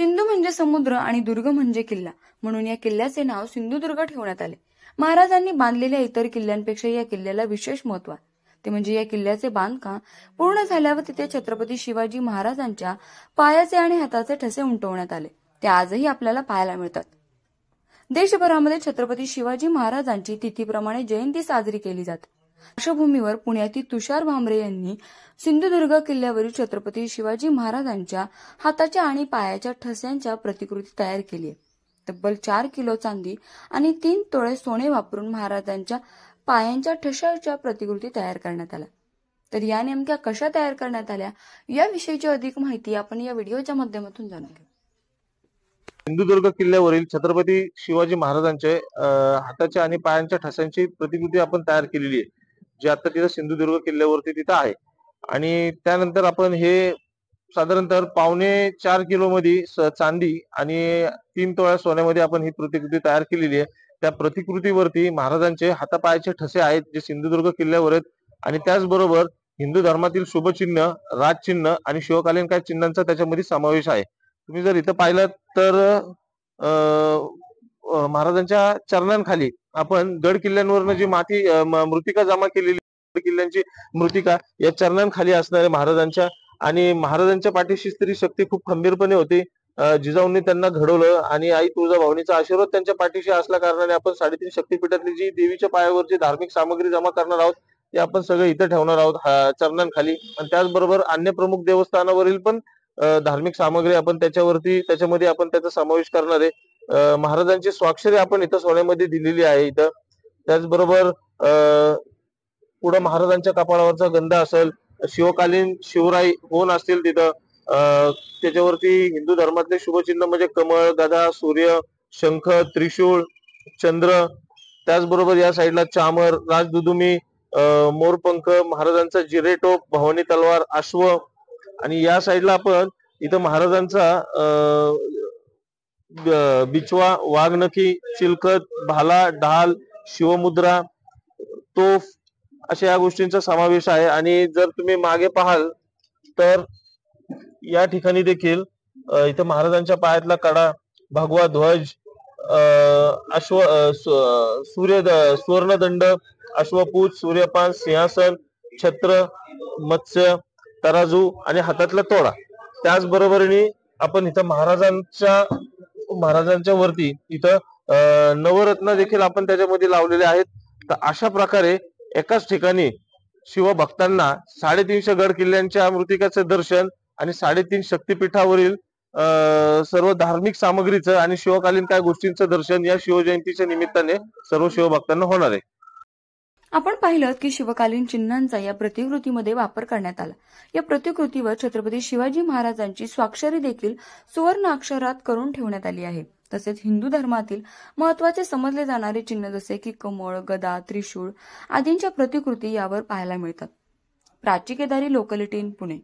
सिंधू म्हणजे समुद्र आणि दुर्ग म्हणजे किल्ला. म्हणून या किल्ल्याचे नाव सिंधुदुर्ग ठेवण्यात आले. महाराजांनी बांधलेल्या इतर किल्ल्यांपेक्षा या किल्ल्याला विशेष महत्त्व आहे. ते म्हणजे या किल्ल्याचे बांधकाम पूर्ण झाल्यावर तिथे छत्रपती शिवाजी महाराजांच्या पायाचे आणि हाताचे ठसे उमटवण्यात आले. ते आजही आपल्याला पाहायला मिळतात. देशभरामध्ये छत्रपती शिवाजी महाराजांची तिथीप्रमाणे जयंती साजरी केली जाते. पार्श्वभूमीवर पुण्यातील तुषार भामरे यांनी सिंधुदुर्ग किल्ल्यावरील छत्रपती शिवाजी महाराजांच्या हाताच्या आणि पायाच्या ठस्यांच्या प्रतिकृती तयार केली आहे. तब्बल चार किलो चांदी आणि तीन तोळे सोने वापरून महाराजांच्या पायांच्या ठशाच्या प्रतिकृती तयार करण्यात आल्या. तर या नेमक्या कशा तयार करण्यात आल्या याविषयीची अधिक माहिती आपण या व्हिडिओच्या माध्यमातून जाणून घेऊ. सिंधुदुर्ग किल्ल्यावरील छत्रपती शिवाजी महाराजांचे हाताच्या आणि पायांच्या ठसांची प्रतिकृती आपण तयार केलेली आहे. जे आता तिथं सिंधुदुर्ग किल्ल्यावरती तिथं आहे. आणि त्यानंतर आपण हे साधारणतः पावणे चार किलो मध्ये चांदी आणि तीन तोळ्या सोन्यामध्ये आपण ही प्रतिकृती तयार केलेली आहे. त्या प्रतिकृतीवरती महाराजांचे हातापायाचे ठसे आहेत जे सिंधुदुर्ग किल्ल्यावर आहेत. आणि त्याचबरोबर हिंदू धर्मातील शुभचिन्ह राजचिन्ह आणि शिवकालीन काही चिन्हांचा त्याच्यामध्ये समावेश आहे. तुम्ही जर इथं पाहिलं तर अं, महाराजांच्या चरणांखाली आपण गड किल्ल्यांवरनं जी माती मृतिका जमा केलेली किल्ल्यांची मृतिका या चरणांखाली असणारे महाराजांच्या आणि महाराजांच्या पाठीशी स्त्री शक्ती खूप खंबीरपणे होती. जिजाऊंनी त्यांना घडवलं आणि आई तुळजाभवानीचा आशीर्वाद त्यांच्या पाठीशी असल्या कारणाने आपण साडेतीन शक्तीपीठातली जी देवीच्या पायावरची धार्मिक सामग्री जमा करणार आहोत ते आपण सगळं इथं ठेवणार आहोत हा- चरणांखाली. आणि त्याचबरोबर अन्य प्रमुख देवस्थानावरील पण धार्मिक सामग्री आपण त्याच्यावरती त्याच्यामध्ये आपण त्याचा समावेश करणार आहे. महाराजांची स्वाक्षरी आपण इथं सोन्यामध्ये दिलेली आहे इथं. त्याचबरोबर पुढं महाराजांच्या कपाळावरचा गंध असेल शिवकालीन शिवराई होऊन असतील तिथं अं, त्याच्यावरती हिंदू धर्मातले शुभचिन्ह म्हणजे कमळ गदा सूर्य शंख त्रिशूळ चंद्र त्याचबरोबर या साईडला चामर राजदुदुमी मोरपंख महाराजांचा जिरेटोप भवानी तलवार अश्व आणि या साईडला आपण इथं महाराजांचा अं, बिचवा वाघनखी चिलखत भाला ढाल शिवमुद्रा तोफ अशा या गोष्टींचा समावेश आहे. आणि जर तुम्ही मागे पाहाल तर या ठिकाणी देखील इथं महाराजांच्या पायातला कडा भगवा ध्वज अश्व सूर्य सुवर्णदंड अश्वपूज सूर्यपान सिंहासन छत्र मत्स्य तराजू आणि हातातला तोडा. त्याचबरोबरीने आपण इथं महाराजांच्या महाराजांच्या वरती इथं नवरत्न देखील आपण त्याच्यामध्ये लावलेले आहेत. तर अशा प्रकारे एकाच ठिकाणी शिवभक्तांना साडेतीनशे गड किल्ल्यांच्या मृतिकाचं दर्शन आणि साडेतीन शक्तीपीठावरील सर्व धार्मिक सामग्रीचं आणि शिवकालीन काय गोष्टींचं दर्शन या शिवजयंतीच्या निमित्ताने सर्व शिवभक्तांना होणार आहे. आपण पाहिलं की शिवकालीन चिन्हांचा या प्रतिकृतीमध्ये वापर करण्यात आला. या प्रतिकृतीवर छत्रपती शिवाजी महाराजांची स्वाक्षरी देखील सुवर्ण अक्षरात करून ठेवण्यात आली आहे. तसेच हिंदू धर्मातील महत्त्वाचे समजले जाणारे चिन्ह जसे की कमळ गदा त्रिशूळ आदींच्या प्रतिकृती यावर पाहायला मिळतात. Prachi Kedari locality in Pune.